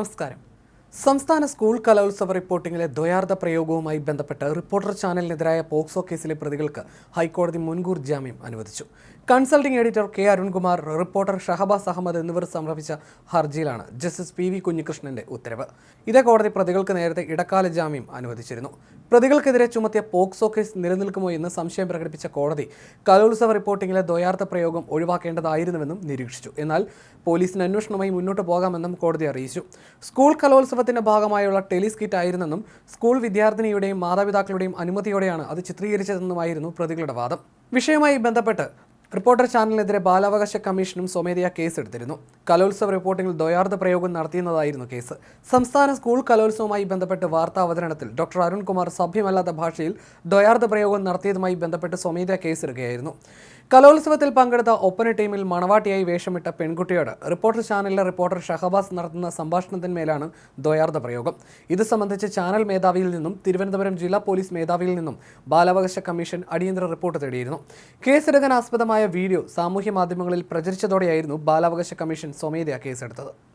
നമസ്കാരം. സംസ്ഥാന സ്കൂൾ കലോത്സവ റിപ്പോർട്ടിംഗിലെ ദ്വയാർത്ഥ പ്രയോഗവുമായി ബന്ധപ്പെട്ട് റിപ്പോർട്ടർ ചാനലിനെതിരായ പോക്സോ കേസിലെ പ്രതികൾക്ക് ഹൈക്കോടതി മുൻകൂർ ജാമ്യം അനുവദിച്ചു. Consulting editor K Arunkumar reporter Shahabaz Ahammed എന്നിവർ സമർപ്പിച്ച ഹർജിയിലാണ് ജസ്റ്റിസ് പി വി കുഞ്ഞികൃഷ്ണന്റെ ഉത്തരവ്. ഇതേ കോടതി പ്രതികൾക്ക് നേരത്തെ ഇടക്കാല ജാമ്യം അനുവദിച്ചിരുന്നു. പ്രതികൾക്കെതിരെ ചുമത്തിയ പോക്സോ കേസ് നിലനിൽക്കുമോ എന്ന് സംശയം പ്രകടിപ്പിച്ച കോടതി കലോത്സവ റിപ്പോർട്ടിംഗിലെ ദ്വയാർത്ഥ പ്രയോഗം ഒഴിവാക്കേണ്ടതായിരുന്നുവെന്നും നിരീക്ഷിച്ചു. എന്നാൽ പോലീസിന് അന്വേഷണവുമായി മുന്നോട്ട് പോകാമെന്നും കോടതി അറിയിച്ചു. സ്കൂൾ കലോത്സവത്തിന്റെ ഭാഗമായുള്ള ടെലിസ്കിറ്റ് ആയിരുന്നെന്നും സ്കൂൾ വിദ്യാർത്ഥിനിയുടെയും മാതാപിതാക്കളുടെയും അനുമതിയോടെയാണ് അത് ചിത്രീകരിച്ചതെന്നുമായിരുന്നു പ്രതികളുടെ വാദം. വിഷയവുമായി ബന്ധപ്പെട്ട് റിപ്പോർട്ടർ ചാനലിനെതിരെ ബാലാവകാശ കമ്മീഷനും സ്വമേധയാ കേസെടുത്തിരുന്നു. കലോത്സവ റിപ്പോർട്ടിംഗിൽ ദ്വയാർത്ഥ പ്രയോഗം നടത്തിയെന്നതായിരുന്നു കേസ്. സംസ്ഥാന സ്കൂൾ കലോത്സവവുമായി ബന്ധപ്പെട്ട് വാർത്താ അവതരണത്തിൽ ഡോക്ടർ അരുൺകുമാർ സഭ്യമല്ലാത്ത ഭാഷയിൽ ദ്വയാർത്ഥ പ്രയോഗം നടത്തിയതുമായി ബന്ധപ്പെട്ട് സ്വമേധയാ കേസെടുക്കുകയായിരുന്നു. കലോത്സവത്തിൽ പങ്കെടുത്ത ഒപ്പന ടീമിൽ മണവാട്ടിയായി വേഷമിട്ട പെൺകുട്ടിയോട് റിപ്പോർട്ടർ ചാനലിലെ റിപ്പോർട്ടർ ഷഹബാസ് നടത്തുന്ന സംഭാഷണത്തിന്മേലാണ് ദ്വയാർത്ഥ പ്രയോഗം. ഇത് സംബന്ധിച്ച് ചാനൽ മേധാവിയിൽ നിന്നും തിരുവനന്തപുരം ജില്ലാ പോലീസ് മേധാവിയിൽ നിന്നും ബാലാവകാശ കമ്മീഷൻ അടിയന്തര റിപ്പോർട്ട് തേടിയിരുന്നു. കേസെടുക്കാൻ ആസ്പദമായ വീഡിയോ സാമൂഹ്യ മാധ്യമങ്ങളിൽ പ്രചരിച്ചതോടെയായിരുന്നു ബാലാവകാശ കമ്മീഷൻ സ്വമേധയാ കേസെടുത്തത്.